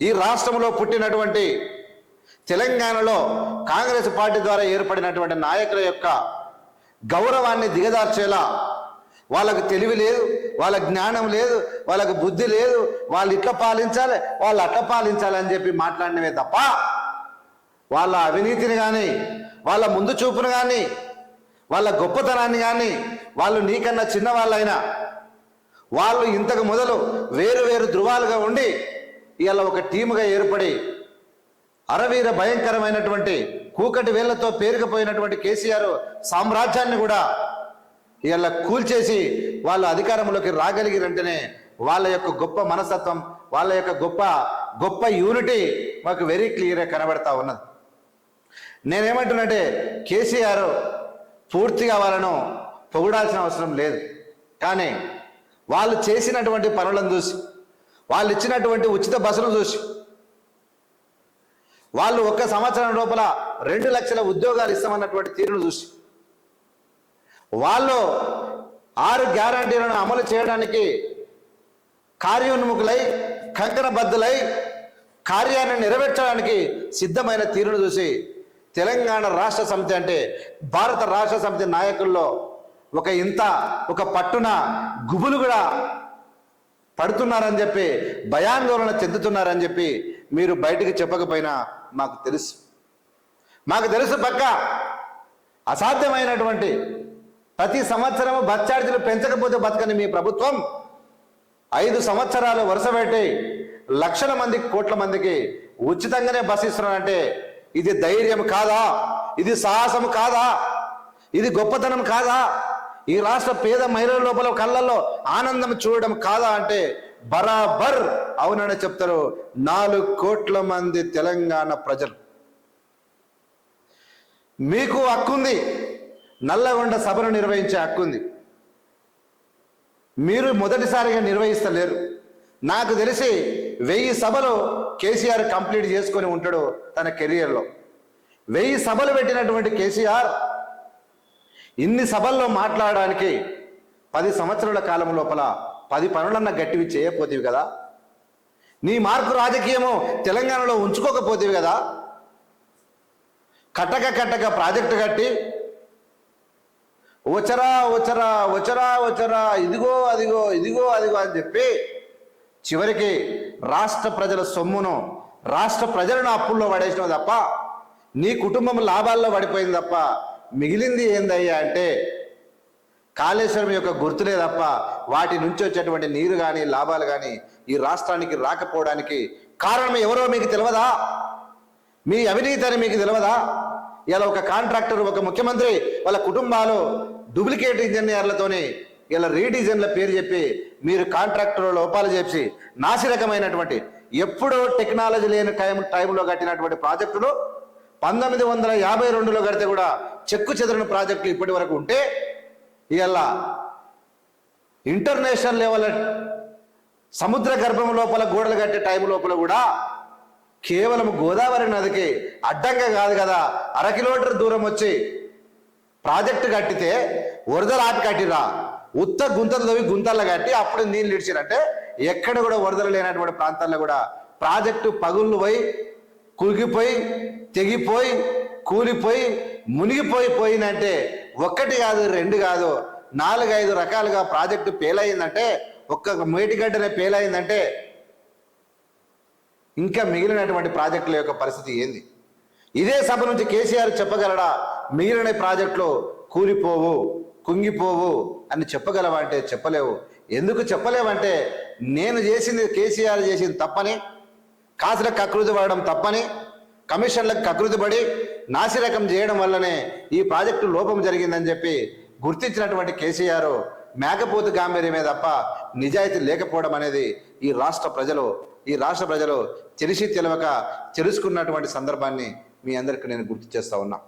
ఈ రాష్ట్రంలో పుట్టినటువంటి తెలంగాణలో కాంగ్రెస్ పార్టీ ద్వారా ఏర్పడినటువంటి నాయకుల యొక్క గౌరవాన్ని దిగదార్చేలా వాళ్ళకు తెలివి లేదు వాళ్ళ జ్ఞానం లేదు వాళ్ళకు బుద్ధి లేదు వాళ్ళు ఇట్లా పాలించాలి వాళ్ళు అట్లా పాలించాలి అని చెప్పి మాట్లాడినవే తప్ప వాళ్ళ అవినీతిని కానీ వాళ్ళ ముందు చూపును కానీ వాళ్ళ గొప్పతనాన్ని కానీ వాళ్ళు నీకన్నా చిన్నవాళ్ళైనా వాళ్ళు ఇంతకు మొదలు వేరు వేరు ధృవాలుగా ఉండి ఇవాళ ఒక టీముగా ఏర్పడి అరవీర భయంకరమైనటువంటి కూకటి వేళ్ళతో పేరుకుపోయినటువంటి కేసీఆర్ సామ్రాజ్యాన్ని కూడా ఇవాళ కూల్చేసి వాళ్ళు అధికారంలోకి రాగలిగినంటేనే వాళ్ళ యొక్క గొప్ప మనస్తత్వం వాళ్ళ యొక్క గొప్ప గొప్ప యూనిటీ మాకు వెరీ క్లియర్గా కనబడతా ఉన్నది. నేనేమంటున్నంటే కేసీఆర్ పూర్తిగా వాళ్ళను పొగడాల్సిన అవసరం లేదు. కానీ వాళ్ళు చేసినటువంటి పనులను చూసి వాళ్ళు ఇచ్చినటువంటి ఉచిత బస్సును చూసి. వాళ్ళు ఒక్క సంవత్సరం లోపల రెండు లక్షల ఉద్యోగాలు ఇస్తామన్నటువంటి తీరును చూసి. వాళ్ళు ఆరు గ్యారంటీలను అమలు చేయడానికి కార్యోన్ముఖులై కంకణబద్ధులై కార్యాన్ని నెరవేర్చడానికి సిద్ధమైన తీరును చూసి తెలంగాణ రాష్ట్ర సమితి అంటే భారత రాష్ట్ర సమితి నాయకుల్లో ఒక ఇంత ఒక పట్టున గుబులు కూడా పడుతున్నారని చెప్పి భయాందోళన చెందుతున్నారని చెప్పి మీరు బయటికి చెప్పకపోయినా మాకు తెలుసు. మాకు తెలుసు పక్క అసాధ్యమైనటువంటి ప్రతి సంవత్సరం బస్ ఛార్జీలు పెంచకపోతే బతకని మీ ప్రభుత్వం ఐదు సంవత్సరాలు వరుస పెట్టి లక్షల మందికి కోట్ల మందికి ఉచితంగానే బస్ ఇస్తున్నారంటే ఇది ధైర్యం కాదా? ఇది సాహసం కాదా? ఇది గొప్పతనం కాదా? ఈ రాష్ట్ర పేద మహిళల లోపల కళ్ళల్లో ఆనందం చూడడం కాదా అంటే బరాబర్ అవునని చెప్తారు నాలుగు కోట్ల మంది తెలంగాణ ప్రజలు. మీకు హక్కుంది నల్లగొండ సభను నిర్వహించే హక్కుంది. మీరు మొదటిసారిగా నిర్వహిస్తలేరు. నాకు తెలిసి వెయ్యి సభలు కేసీఆర్ కంప్లీట్ చేసుకొని ఉంటాడు తన కెరియర్లో. వెయ్యి సభలు పెట్టినటువంటి కేసీఆర్ ఇన్ని సభల్లో మాట్లాడడానికి పది సంవత్సరాల కాలం లోపల పది పనులన్న గట్టివి చేయకపోతేవి కదా? నీ మార్పు రాజకీయము తెలంగాణలో ఉంచుకోకపోతేవి కదా? కట్టక కట్టక ప్రాజెక్టు కట్టి వచ్చరా వచ్చరా వచ్చరా వచ్చరా ఇదిగో అదిగో ఇదిగో అదిగో అని చెప్పి చివరికి రాష్ట్ర ప్రజల సొమ్మును రాష్ట్ర ప్రజలను అప్పుల్లో పడేసినావు తప్ప నీ కుటుంబం లాభాల్లో పడిపోయింది తప్ప మిగిలింది ఏందయ్యా అంటే కాళేశ్వరం యొక్క గుర్తులే తప్ప వాటి నుంచి వచ్చేటువంటి నీరు కానీ లాభాలు కానీ ఈ రాష్ట్రానికి రాకపోవడానికి కారణం ఎవరో మీకు తెలియదా మీ అవినీతి అని మీకు తెలియదా ఇలా ఒక కాంట్రాక్టర్ ఒక ముఖ్యమంత్రి వాళ్ళ కుటుంబాలు డూప్లికేట్ ఇంజనీర్లతోని ఇలా రీడిజన్ల పేరు చెప్పి మీరు కాంట్రాక్టర్ లోపాలు చేసి నాసిరకమైనటువంటి ఎప్పుడో టెక్నాలజీ లేని టైం టైంలో కట్టినటువంటి ప్రాజెక్టులు పంతొమ్మిది వందల యాభై రెండులో కడితే కూడా చెక్కు చెదరని ప్రాజెక్టులు ఇప్పటి వరకు ఉంటే ఇవల్ల ఇంటర్నేషనల్ లెవెల్ సముద్ర గర్భం లోపల గోడలు కట్టే టైం లోపల కూడా కేవలం గోదావరి నదికి అడ్డంగా కాదు కదా అర కిలోమీటర్ దూరం వచ్చి ప్రాజెక్టు కట్టితే వరదలు ఆపి కట్టిరా ఉత్త గుంతలు తవ్వి గుంతల్లో కట్టి అప్పుడు నీళ్ళు ఇడిచిరంటే ఎక్కడ కూడా వరదలు లేనటువంటి ప్రాంతాల్లో కూడా ప్రాజెక్టు పగుళ్ళు పోయి కురిగిపోయి తెగిపోయి కూలిపోయి మునిగిపోయి పోయిందంటే ఒక్కటి కాదు రెండు కాదు నాలుగైదు రకాలుగా ప్రాజెక్టు పేలయిందంటే ఒక్క మేటిగడ్డనే పేలయిందంటే ఇంకా మిగిలినటువంటి ప్రాజెక్టుల యొక్క పరిస్థితి ఏంది? ఇదే సభ నుంచి కేసీఆర్ చెప్పగలడా? మిగిలిన ప్రాజెక్టులు కూలిపోవు కుంగిపోవు అని చెప్పగలవా అంటే చెప్పలేవు. ఎందుకు చెప్పలేవంటే నేను చేసింది కేసీఆర్ చేసింది తప్పని కాసులకు కకృతి పడడం తప్పని కమిషన్లకు కకృతి పడి నాసిరకం చేయడం వల్లనే ఈ ప్రాజెక్టు లోపం జరిగిందని చెప్పి గుర్తించినటువంటి కేసీఆర్ మేకపోతు గాంభీర్యమే తప్ప నిజాయితీ లేకపోవడం అనేది ఈ రాష్ట్ర ప్రజలు ఈ రాష్ట్ర ప్రజలు తెలిసి తెలవక తెలుసుకున్నటువంటి సందర్భాన్ని మీ అందరికీ నేను గుర్తు చేస్తా ఉన్నా.